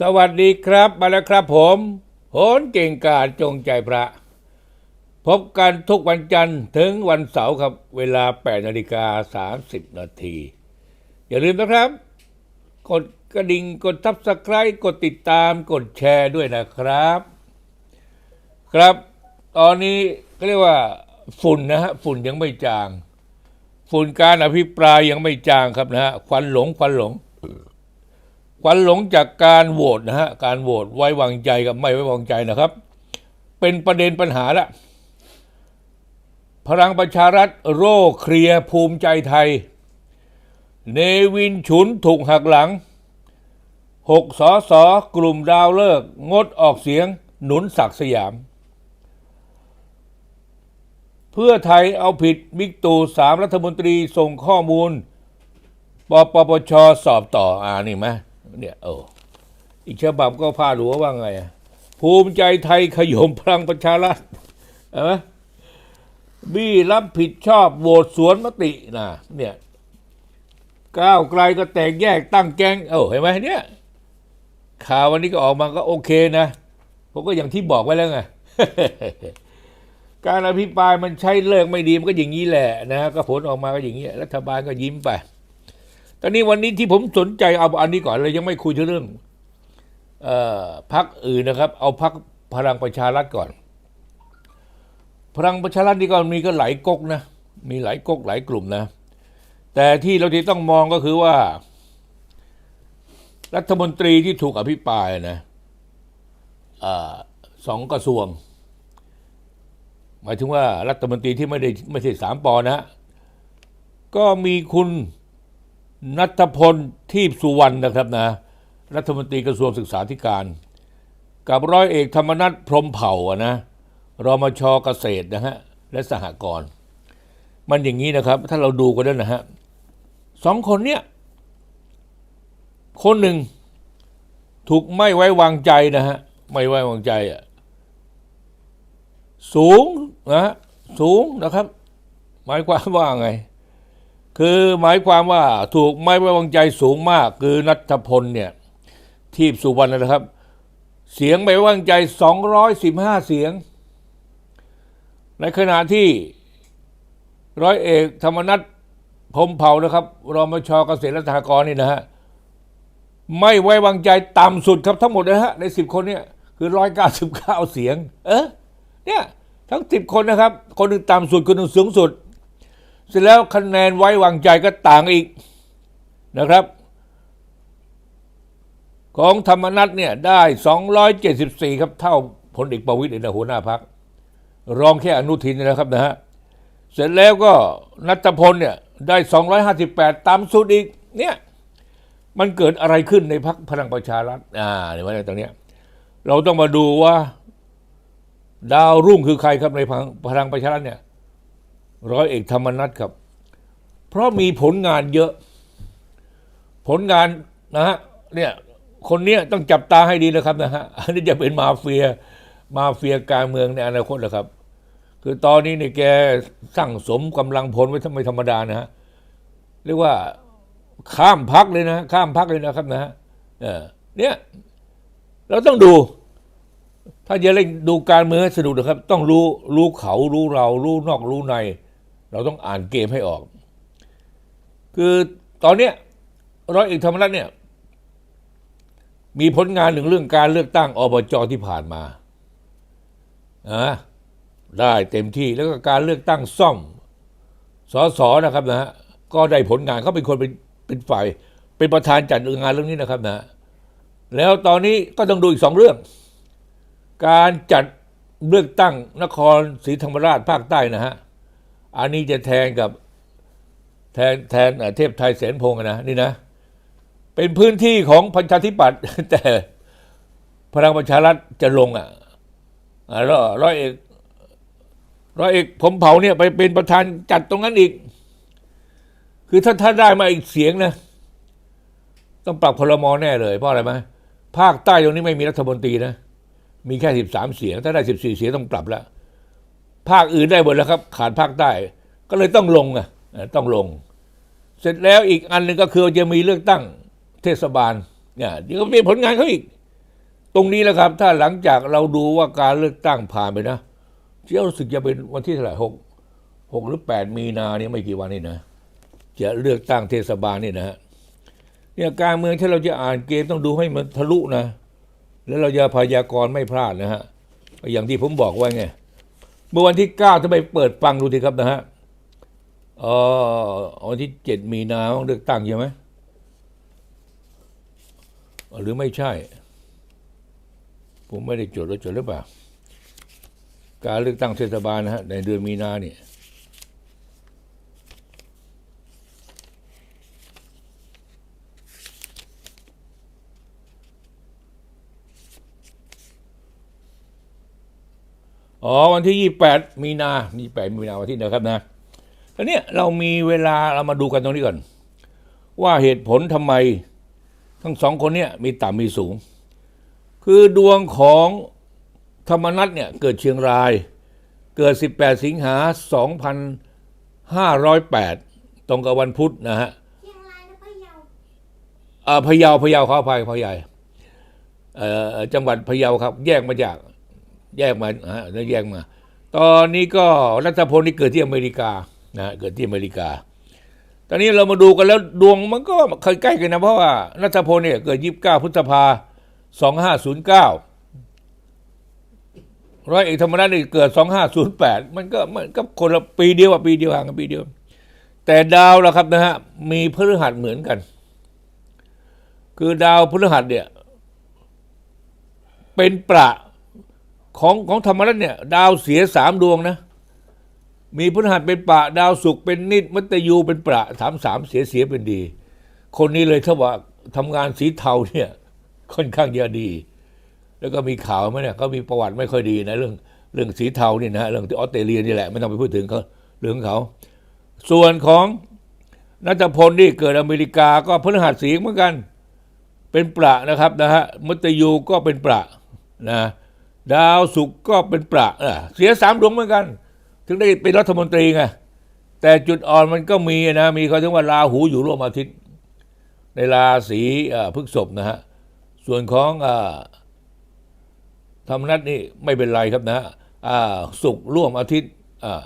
สวัสดีครับมาแล้วครับผมโหนเก่งกาจจงใจพระ พบกันทุกวันจันทร์ถึงวันเสาร์ครับ เวลา 8 นาฬิกา 30 นาที อย่าลืมนะครับ กดกระดิ่งกดทับสไครต์กดติดตามกดแชร์ด้วยนะครับ ครับ ตอนนี้ก็เรียกว่าฝุ่นนะฮะฝุ่นยังไม่จาง ฝุ่นการอภิปรายยังไม่จางครับนะฮะควันหลงควันหลง ควันหลงจากการโหวตนะฮะการโหวตไว้วางใจกับไม่ไว้วางใจนะครับ เป็นประเด็นปัญหาละพลังประชารัฐโร่เคลียภูมิใจไทย เนวินฉุนถูกหักหลังหกสอสอกลุ่มดาวเลิก งดออกเสียงหนุนศักสยาม เพื่อไทยเอาผิดบิ๊กตูสามรัฐมนตรีส่งข้อมูล ปปปชสอบต่ออ่านี่ไหม เนี่ยโอ้อีกฉบับก็พาดหัวว่าไง ภูมิใจไทยขยมพลังประชารัฐเห็นไหมบี้รับผิดชอบโหวตสวนมตินะเนี่ยก้าวไกลก็แตกแยกตั้งแกงเอ้เห็นไหมเนี่ย ข่าววันนี้ก็ออกมาก็โอเคนะผมก็อย่างที่บอกไว้แล้วไงการอภิปรายมันใช้เลิกไม่ดีมันก็อย่างนี้แหละนะก็ผลออกมาก็อย่างนี้รัฐบาลก็ยิ้มไป ตอนนี้วันนี้ที่ผมสนใจเอาอันนี้ก่อนเลยยังไม่คุยเรื่องออพักอื่นนะครับ เอาพักพลังประชารัฐก่อน พลังประชารัฐนี่ก็มีก็หลายก๊กนะ มีหลายก๊กหลายกลุ่มนะ แต่ที่เราที่ต้องมองก็คือว่า รัฐมนตรีที่ถูกอภิปรายนะอสองกระทรวง หมายถึงว่ารัฐมนตรีที่ไม่ได้ไม่ใช่สามปอนะ ก็มีคุณ นัทพลทีพสุวรรณนะครับนะรัฐมนตรีกระทรวงศึกษาธิการ กับร้อยเอกธรรมนัฐพรหมเผ่านะรมชเกษตรนะฮะและสหกรณ์มันอย่างนี้นะครับ ถ้าเราดูกันแล้วนะฮะสองคนเนี้ยคนหนึ่งถูกไม่ไว้วางใจนะฮะไม่ไว้วางใจอะสูงนะฮะสูงนะครับ หมายความว่าไง คือหมายความว่าถูกไม่ไว้วางใจสูงมาก คือนัทพลเนี่ยทีพสุวรรณนะครับ เสียงไม่ไว้วางใจ 215 เสียง ในขณะที่ร้อยเอกธรรมนัฐพรมเผานะครับรมชเกษตรและสหกรณ์นี่นะฮะไม่ไว้วางใจต่ำสุดครับทั้งหมดนะฮะใน 10 คนเนี่ยคือ 199 เสียง เออเนี่ยทั้ง 10 คนนะครับ คนหนึ่งต่ำสุดคนหนึ่งสูงสุด เสร็จแล้วคะแนนไว้วางใจก็ต่างอีกนะครับ ของธรรมนัตเนี่ยได้ 274 ครับเท่าพลเอกประวิตยนหัวหน้าพัก รองแค่อนุทินนะครับนะฮะเสร็จแล้วก็นัทพลเนี่ยได้ 258 ตามสุดอีกเนี่ยมันเกิดอะไรขึ้นในพักพลังประชารัฐอ่าเดี๋ยวว่าตรงเนี้ยเราต้องมาดูว่า ดาวรุ่งคือใครครับในพลังประชารัฐเนี่ย ร้อยเอกธรรมนัฐครับ เพราะมีผลงานเยอะ ผลงานนะฮะเนี่ยคนเนี้ยต้องจับตาให้ดีนะครับนะฮะอันนี้จะเป็นมาเฟียมาเฟียการเมืองในอนาคตนะครับ คือตอนนี้เนี่ยแกสร้างสมกำลังพลไว้ทำไมธรรมดานะฮะเรียกว่าข้ามพักเลยนะข้ามพักเลยนะครับนะฮะเออเนี่ยเราต้องดู ถ้าจะเล่นดูการเมืองให้สนุกนะครับ ต้องรู้รู้เขารู้เรารู้นอกรู้ใน เราต้องอ่านเกมให้ออก คือตอนเนี้ยร้อยเอกธรรมนัฐเนี่ย มีผลงานหนึ่งเรื่องการเลือกตั้งอบจที่ผ่านมาอ่าได้เต็มที่แล้วก็การเลือกตั้งซ่อมสสนะครับนะฮะก็ได้ผลงานเขาเป็นคนเป็นเป็นฝ่าย เป็นประธานจัดงานเรื่องนี้นะครับนะแล้วตอนนี้ก็ต้องดูอีกสองเรื่อง การจัดเลือกตั้งนครศรีธรรมราชภาคใต้นะฮะ อันนี้จะแทนกับแทนแทนเทพไทยแสนพงษ์นะนี่นะ เป็นพื้นที่ของประชาธิปัตย์แต่พลังประชารัฐจะลงอะร้อยร้อยเอกร้อยเอกผมเผาเนี่ยไปเป็นประธานจัดตรงนั้นอีก คือถ้าถ้าได้มาอีกเสียงนะ ต้องปรับพลมแน่เลย เพราะอะไรไหมภาคใต้ตรงนี้ไม่มีรัฐมนตรีนะ มีแค่สิบสามเสียง ถ้าได้สิบสี่เสียงต้องปรับแล้ว ภาคอื่นได้หมดแล้วครับ ขาดภาคใต้ ก็เลยต้องลงอะต้องลง เสร็จแล้วอีกอันหนึ่งก็คือจะมีเลือกตั้งเทศบาลเนี่ยเดี๋ยวก็มีผลงานเขาอีก ตรงนี้แหละครับ ถ้าหลังจากเราดูว่าการเลือกตั้งผ่านไปนะเชื่อรู้สึกจะเป็นวันที่เท่าไหร่หกหกหรือแปดมีนาเนี่ยไม่กี่วันนี่นะจะเลือกตั้งเทศบาลนี่นะฮะเนี่ยการเมืองที่เราจะอ่านเกมต้องดูให้มันทะลุนะ แล้วเราจะพยากรณ์ไม่พลาดนะฮะอย่างที่ผมบอกไว้ไง เมื่อวันที่ 9ถ้าไปเปิดฟังดูทีครับนะฮะเออวันที่ 7 มีนาเลือกตั้งใช่ไหมหรือไม่ใช่ ผมไม่ได้จดแล้วจดหรือเปล่า การเลือกตั้งเทศบาลนะฮะในเดือนมีนาเนี่ย อ๋อวันที่ยี่แปดมีนายี่แปดมีนาวันที่นะครับนะตอนนี้ยเรามีเวลาเรามาดูกันตรงนี้ก่อน ว่าเหตุผลทำไมทั้งสองคนเนี่ยมีต่ำมีสูง คือดวงของธรรมนัตเนี่ยเกิดเชียงราย เกิด 18 สิงหา 2508 ตรงกับวันพุธนะฮะเชียงรายและพะเยาอ่าพะเยาพะเยาขออภัยพะเยาเอ่อจังหวัดพะเยาครับ แยกมาจาก แยกมาฮะแล้วแยกมา ตอนนี้ก็รัฐพลนี่เกิดที่อเมริกานะเกิดที่อเมริกา ตอนนี้เรามาดูกันแล้วดวงมันก็เคยใกล้กันนะเพราะว่ารัฐพลเนี่ยเกิด29พฤษภา2509ร้อยเอกธรรมนัฐนี่เกิด2508มันก็มันก็คนละปีเดียวอะปีเดียวห่างกันปีเดียว แต่ดาวล่ะครับนะฮะมีพฤหัสเหมือนกัน คือดาวพฤหัสเนี่ยเป็นประ ของของธรรมนัฐเนี่ย ดาวเสียสามดวงนะ มีพฤหัสเป็นปะ ดาวศุกร์เป็นนิดมัตยูเป็นประสามสามเสียเสียเป็นดี คนนี้เลยถ้าว่าทำงานสีเทาเนี่ย ค่อนข้างจะดี แล้วก็มีข่าวไหมเนี่ยเขามีประวัติไม่ค่อยดีนะเรื่องเรื่องสีเทานี่นะเรื่องที่ออสเตรเลียนี่แหละไม่ต้องไปพูดถึงเขาเรื่องของเขา ส่วนของนัทพลนี่เกิดอเมริกาก็พฤหัสสีเหมือนกัน เป็นประนะครับนะฮะมัตยูก็เป็นประนะ ดาวศุกร์ก็เป็นประเสียสามดวงเหมือนกัน ถึงได้เป็นรัฐมนตรีไงแต่จุดอ่อนมันก็มีนะมีเขาถึงว่าราหูอยู่ร่วมอาทิตย์ ในราศีพฤกษภนะฮะส่วนของอธรรมนัตนี่ไม่เป็นไรครับนะอ่าศุกร์ร่วมอาทิตย์อ่า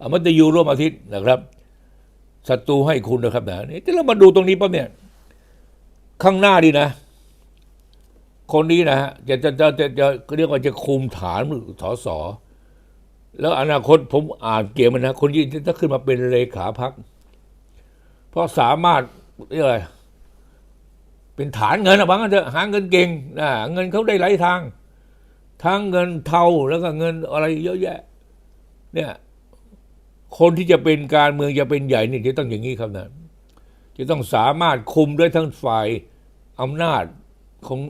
อ่ามัตยูร่วมอาทิตย์นะครับศัตรูให้คุณนะครับนะนี่ที่เรามาดูตรงนี้ปั๊บเนี่ยข้างหน้าดีนะ คนนี้นะฮะจะจะจะจะจะเรียกว่าจะคุมฐานสอสอแล้วอนาคตผมอ่านเกมมันนะคนนี้จะขึ้นมาเป็นเลขาพักเพราะสามารถเรียกอะไรเป็นฐานเงินอะบางอันเถอะหาเงินเก่งนะเงินเขาได้หลายทาง ทั้งเงินเทาแล้วก็เงินอะไรเยอะแยะ เนี่ย คนที่จะเป็นการเมืองจะเป็นใหญ่นี่จะต้องอย่างนี้ครับนะจะต้องสามารถคุมด้วยทั้งฝ่ายอำนาจของ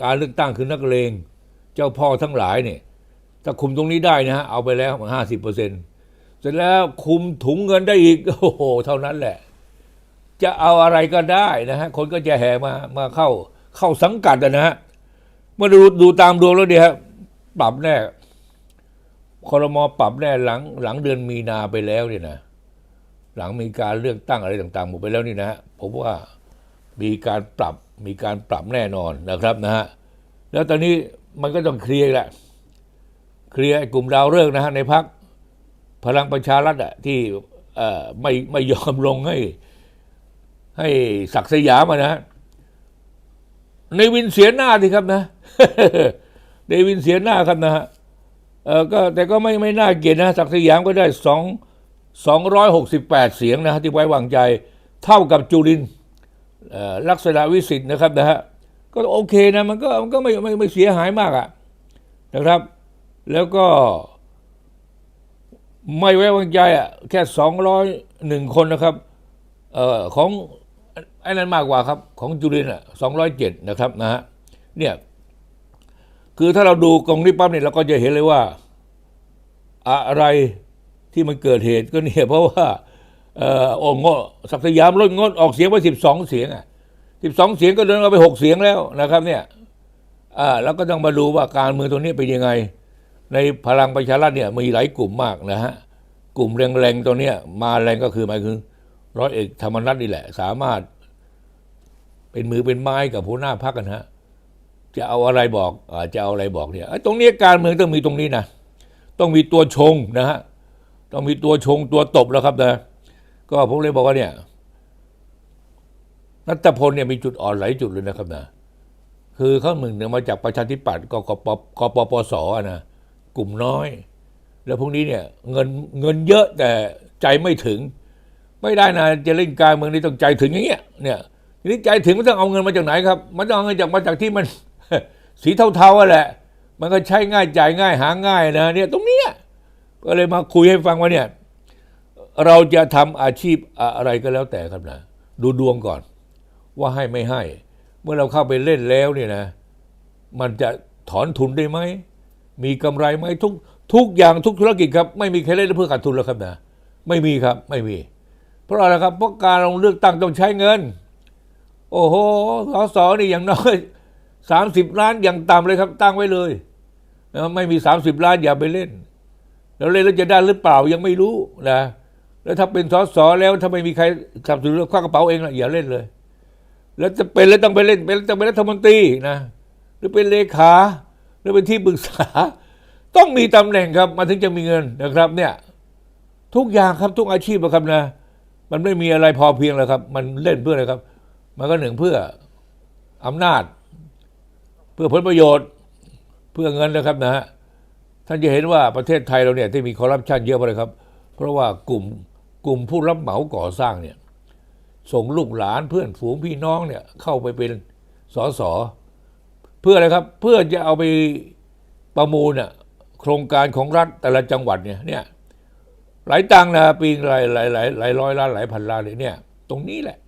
การเลือกตั้งคือนักเลง เจ้าพ่อทั้งหลายเนี่ยถ้าคุมตรงนี้ได้นะฮะเอาไปแล้วห้าสิบเปอร์เซ็นต์เสร็จแล้วคุมถุงเงินได้อีกโอ้โหเท่านั้นแหละ จะเอาอะไรก็ได้นะฮะคนก็จะแห่มามาเข้าเข้าสังกัดนะฮะมื่อดูดูตามดวงแล้วเนี่ยฮะปรับแน่คอรมอปรับแน่หลังหลังเดือนมีนาไปแล้วเนี่ยนะหลังมีการเลือกตั้งอะไรต่างๆหมดไปแล้วนี่นะฮะผมว่า มีการปรับมีการปรับแน่นอนนะครับนะฮะแล้วตอนนี้มันก็ต้องเคลียร์แหละเคลียร์กลุ่มดาวเลิกษ์นะฮะในพักพลังประชารัฐอะที่ไม่ไม่ยอมลงให้ ให้ศักสยามอะนะฮะในวินเสียหน้าสิครับนะในวินเสียหน้าครับนะฮะเออก็แต่ก็ไม่ไม่น่าเกลียดนะศักสยามก็ได้สอง268เสียงนะที่ไว้วางใจ เท่ากับจุรินทร์ ลักษณะวิสิทธ์นะครับนะฮะก็โอเคนะมันก็มันก็ไม่ไม่ไม่เสียหายมากอะนะครับ แล้วก็ ไม่ไว้วางใจอะแค่201คนนะครับเอ่อของไอ้นั้นมากกว่าครับ ของจุรินทร์อะ207นะครับนะฮะเนี่ยคือถ้าเราดูกองนี้ปั๊บเนี่ยเราก็จะเห็นเลยว่า อะไรที่มันเกิดเหตุก็เนี่ยเพราะว่า เอ่อโอ้งดศักดิ์สยามลดงดออกเสียงไปสิบสองเสียงอะสิบสองเสียงก็เดินเอาไปหกเสียงแล้วนะครับ เนี่ยอ่าแล้วก็ต้องมาดูว่าการเมืองตรงนี้เป็นยังไง ในพลังประชารัฐเนี่ยมีหลายกลุ่มมากนะฮะกลุ่มแรงๆตรงเนี้ยมาแรงก็คือหมายถึงร้อยเอกธรรมนัฐนี่แหละ สามารถ เป็นมือเป็นไม้กับหัวหน้าพักกันฮะ จะเอาอะไรบอกอาจะเอาอะไรบอกเนี่ยตรงนี้การเมืองต้องมีตรงนี้นะต้องมีตัวชงนะฮะต้องมีตัวชงตัวตบแล้วครับนะ ก็ผมเลยบอกว่าเนี่ยนัตพลเนี่ยมีจุดอ่อนหลายจุดเลยนะครับนะคือเขาหนึ่งเนี่ยมาจากประชาธิปัตย์กกปกปปสอะนะกลุ่มน้อย แล้วพวกนี้เนี่ยเงินเงินเยอะแต่ใจไม่ถึง ไม่ได้นะจะเล่นการเมืองนี่ต้องใจถึงอย่างเงี้ยเนี่ยทีนี้ใจถึงมันต้องเอาเงินมาจากไหนครับ มันต้องเอาเงินจากมาจากที่มัน สีเทาๆอะแหละ มันก็ใช้ง่ายจ่ายง่ายหาง่ายนะเนี่ยตรงเนี้ยก็เลยมาคุยให้ฟังว่าเนี่ย เราจะทำอาชีพอะไรก็แล้วแต่ครับนะดูดวงก่อน ว่าให้ไม่ให้ เมื่อเราเข้าไปเล่นแล้วเนี่ยนะ มันจะถอนทุนได้ไหม มีกำไรไหมทุกทุกอย่างทุกธุรกิจครับ ไม่มีใครเล่นเพื่อขาดทุนแล้วครับนะไม่มีครับไม่มี เพราะอะไรครับเพราะการลงเลือกตั้งต้องใช้เงิน โอ้โหสสนี่อย่างน้อยสามสิบล้านอย่างต่ำเลยครับตั้งไว้เลยนะไม่มีสามสิบล้านอย่าไปเล่น แล้วเล่นแล้วจะได้หรือเปล่ายังไม่รู้นะ แล้วถ้าเป็นสสแล้วถ้าไม่มีใครสนับสนุนคว้ากระเป๋าเองละอย่าเล่นเลย แล้วจะเป็นแล้วต้องไปเล่นเป็นต้องเป็นรัฐมนตรีนะหรือเป็นเลขาหรือเป็นที่ปรึกษา ต้องมีตำแหน่งครับมาถึงจะมีเงินนะครับ เนี่ย ทุกอย่างครับทุกอาชีพอะครับนะ มันไม่มีอะไรพอเพียงแล้วครับ มันเล่นเพื่ออะไรครับ มันก็หนึ่งเพื่ออำนาจ เพื่อผลประโยชน์เพื่อเงินนะครับนะฮะท่านจะเห็นว่าประเทศไทยเราเนี่ยที่มีคอร์รัปชันเยอะไปเลยครับ เพราะว่ากลุ่ม กลุ่มผู้รับเหมาก่อสร้างเนี่ยส่งลูกหลานเพื่อนฝูงพี่น้องเนี่ยเข้าไปเป็นสสเพื่ออะไรครับ เพื่อจะเอาไปประมูลน่ะโครงการของรัฐแต่ละจังหวัดเนี่ยเนี่ยหลายตังนะปีหลายหลายหลายหลายร้อยล้านหลายพันล้านเลยเนี่ย ตรงนี้แหละ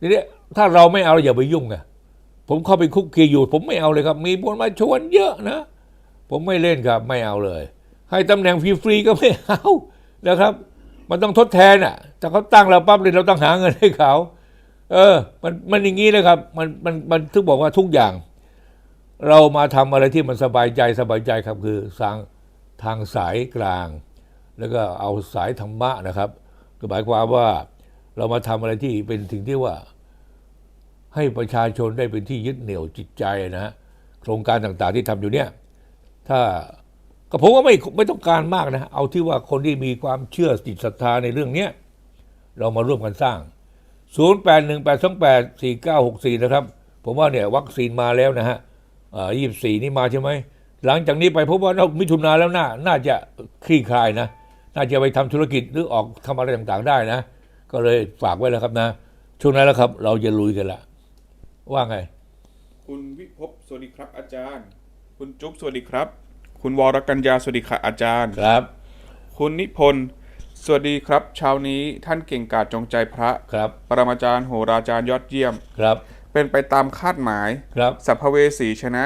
ทีนี้ถ้าเราไม่เอาอย่าไปยุ่งไงผมเข้าไปคุกคีอยู่ ผมไม่เอาเลยครับ มีคนมาชวนเยอะนะ ผมไม่เล่นครับ ไม่เอาเลย ให้ตำแหน่งฟรีๆก็ไม่เอานะครับ มันต้องทดแทนอะถ้าเขาตั้งเราปั๊บเลยเราต้องหาเงินให้เขา เออ มันมันอย่างนี้เลยครับ มันมันมันถึงบอกว่าทุกอย่าง เรามาทำอะไรที่มันสบายใจสบายใจครับคือทางทางสายกลาง แล้วก็เอาสายธรรมะนะครับก็หมายความว่าเรามาทำอะไรที่เป็นสิ่งที่ว่า ให้ประชาชนได้เป็นที่ยึดเหนี่ยวจิตใจนะฮะโครงการต่างๆที่ทำอยู่เนี่ย ถ้า ก็ผมว่าไม่ไม่ต้องการมากนะ เอาที่ว่าคนที่มีความเชื่อจิตศรัทธาในเรื่องเนี้ยเรามาร่วมกันสร้าง 0818284964 นะครับ ผมว่าเนี่ยวัคซีนมาแล้วนะฮะอ่า24นี่มาใช่ไหม หลังจากนี้ไปพบว่ามิถุนาแล้วน่า น่าจะคลี่คลายนะ น่าจะไปทำธุรกิจหรือออกทำอะไรต่างๆได้นะ ก็เลยฝากไว้แล้วครับนะ ช่วงนั้นแล้วครับ เราจะลุยกันละว่าไง คุณวิภพสวัสดีครับอาจารย์ คุณจุ๊บสวัสดีครับ คุณวรกัญญาสวัสดีค่ะอาจารย์ ครับ คุณนิพนธ์สวัสดีครับ เช้านี้ท่านเก่งกาจจงใจพระ ครับ ปรมาจารย์โหราจารย์ยอดเยี่ยม ครับ เป็นไปตามคาดหมาย ครับ สัพเพเวสีชนะ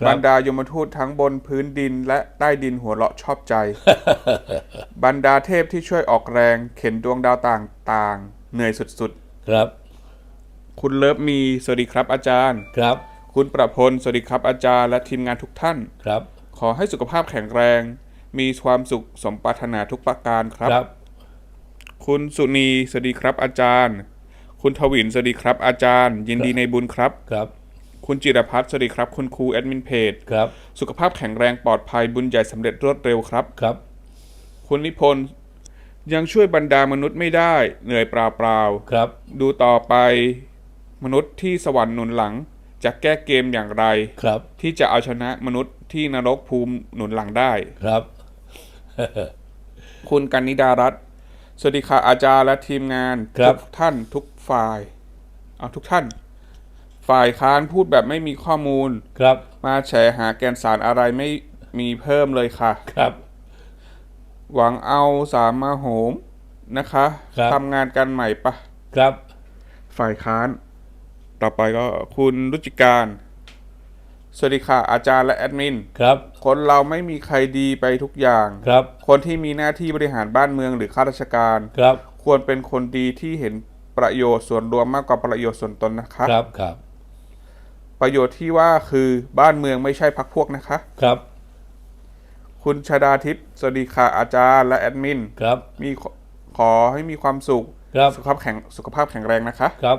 ครับบรรดายมทูตทั้งบนพื้นดินและใต้ดินหัวเราะชอบใจ บรรดาเทพที่ช่วยออกแรง เข็นดวงดาวต่างๆ เหนื่อยสุดครับๆคุณเลิฟมี สวัสดีครับอาจารย์ ครับ คุณประพล สวัสดีครับอาจารย์และทีมงานทุกท่าน ครับ ขอให้สุขภาพแข็งแรง มีความสุขสมปรารถนาทุกประการครับ ครับ คุณสุนีสวัสดีครับอาจารย์ คุณทวินสวัสดีครับอาจารย์ ยินดีในบุญครับ ครับ คุณจิรพัฒน์สวัสดีครับ คุณครูแอดมินเพจ ครับ สุขภาพแข็งแรงปลอดภัยบุญใหญ่สำเร็จรวดเร็วครับ ครับ คุณนิพนธ์ยังช่วยบรรดามนุษย์ไม่ได้เหนื่อยเปล่าครับๆดูต่อไปมนุษย์ที่สวรรค์หนุนหลัง จะแก้เกมอย่างไรครับ ที่จะเอาชนะมนุษย์ที่นรกภูมิหนุนหลังได้ครับ คุณกันนิดารัตน์สวัสดีค่ะอาจารย์และทีมงานครับ ทุกท่านทุกฝ่ายเอาทุกท่าน ฝ่ายค้านพูดแบบไม่มีข้อมูล ครับมาแฉหาแกนสารอะไรไม่มีเพิ่มเลยค่ะ ครับ หวังเอาสามมาโหมนะคะครับ ทำงานกันใหม่ปะครับ ฝ่ายค้าน ต่อไปก็คุณรุจิการ สวัสดีค่ะ อาจารย์และแอดมิน ครับ คนเราไม่มีใครดีไปทุกอย่าง ครับ คนที่มีหน้าที่บริหารบ้านเมืองหรือข้าราชการ ครับ ควรเป็นคนดีที่เห็นประโยชน์ส่วนรวมมากกว่าประโยชน์ส่วนตนนะคะครับ ครับ ประโยชน์ที่ว่าคือบ้านเมืองไม่ใช่พักพวกนะคะ ครับ คุณชาดาทิพย์สวัสดีค่ะอาจารย์และแอดมิน ครับ มีขอขอให้มีความสุข ครับ สุขภาพแข็งสุขภาพแข็งแรงนะคะ ครับ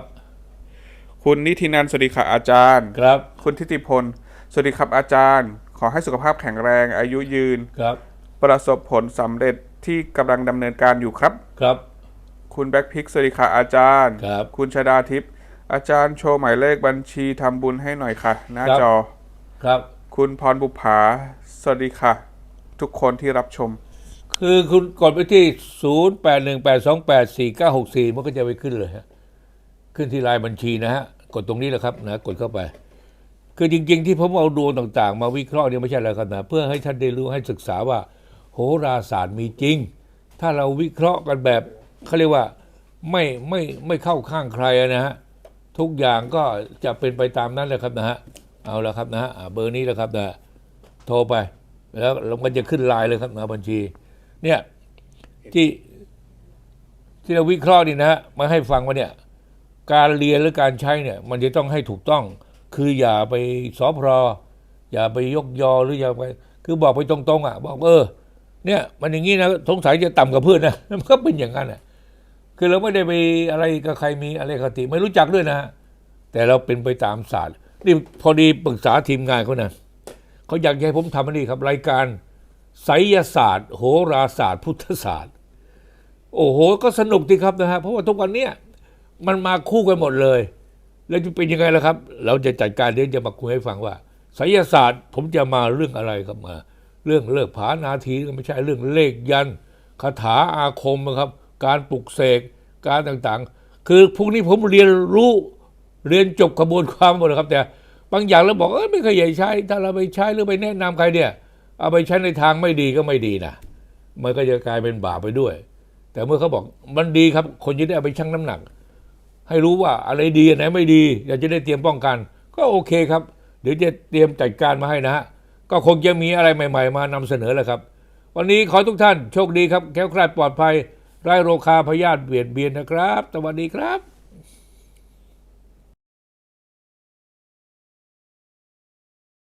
คุณนิตินันท์สวัสดีค่ะอาจารย์ ครับ คุณทิติพล สวัสดีครับอาจารย์ ขอให้สุขภาพแข็งแรงอายุยืน ครับ ประสบผลสำเร็จที่กำลังดำเนินการอยู่ครับ ครับ คุณแบ็คพิกสวัสดีค่ะอาจารย์ครับ คุณชดาทิพย์อาจารย์โชว์หมายเลขบัญชีทำบุญให้หน่อยค่ะ หน้าครับ จอ ครับ คุณพรบุภาสวัสดีค่ะ ทุกคนที่รับชม คือคุณกดไปที่ 0 8 1 8 2 8 4 9 6 4 มันก็จะไปขึ้นเลยฮะ ขึ้นที่รายบัญชีนะฮะกดตรงนี้แหละครับนะกดเข้าไป คือจริง ๆ ที่ผมเอาดวงต่างๆ มาวิเคราะห์เนี่ยไม่ใช่อะไรครับนะเพื่อให้ท่านได้รู้ให้ศึกษาว่า โหราศาสตร์มีจริง ถ้าเราวิเคราะห์กันแบบเขาเรียกว่าไม่ไม่ไม่เข้าข้างใครนะฮะทุกอย่างก็จะเป็นไปตามนั้นแหละครับนะฮะเอาละครับนะฮะเบอร์นี้แหละครับนะโทรไป แล้วมันจะขึ้นไลน์เลยครับนะบัญชี เนี่ยที่ที่เราวิเคราะห์นี่นะฮะมาให้ฟังว่าเนี่ย การเรียนหรือการใช้เนี่ย มันจะต้องให้ถูกต้อง คืออย่าไปสอพรออย่าไปยกยอหรืออย่าไปคือบอกไปตรงๆอะ บอกเออ เนี่ย มันอย่างนี้นะสงสัยจะต่ำกว่าเพื่อนนะมันก็เป็นอย่างนั้นอะ คือเราไม่ได้ไปอะไรกับใครมีอะไรคติ ไม่รู้จักด้วยนะฮะแต่เราเป็นไปตามศาสตร์นี่พอดีปรึกษาทีมงานเขานะเขาอยากให้ผมทำอันนี้ครับ รายการไสยศาสตร์ โหราศาสตร์ พุทธศาสตร์ โอ้โห ก็สนุกดีครับนะฮะเพราะว่าทุกวันเนี้ย มันมาคู่กันหมดเลย แล้วจะเป็นยังไงล่ะครับ เราจะจัดการเดี๋ยวจะมาคุยให้ฟังว่าไสยศาสตร์ผมจะมาเรื่องอะไรครับมา เรื่องเลิกผานาทีก็ไม่ใช่เรื่องเลขยันคาถาอาคมนะครับ การปลุกเสกการต่างๆ คือพวกนี้ผมเรียนรู้เรียนจบกระบวนความหมดนะครับ แต่บางอย่างเราบอกเออไม่เคยใช้ ถ้าเราไปใช้หรือไปแนะนำใครเนี่ย เอาไปใช้ในทางไม่ดีก็ไม่ดีนะมันก็จะกลายเป็นบาปไปด้วย แต่เมื่อเขาบอกมันดีครับ คนจะได้เอาไปชั่งน้ำหนัก ให้รู้ว่าอะไรดีอะไรไม่ดี อยากจะได้เตรียมป้องกัน ก็โอเคครับ เดี๋ยวจะเตรียมจัดการมาให้นะฮะก็คงจะมีอะไรใหม่ ๆ มานำเสนอแหละครับ วันนี้ขอทุกท่านโชคดีครับแข็งแกร่งปลอดภัยไร้โรคาพยาธิเบียดเบียนนะครับ สวัสดีครับ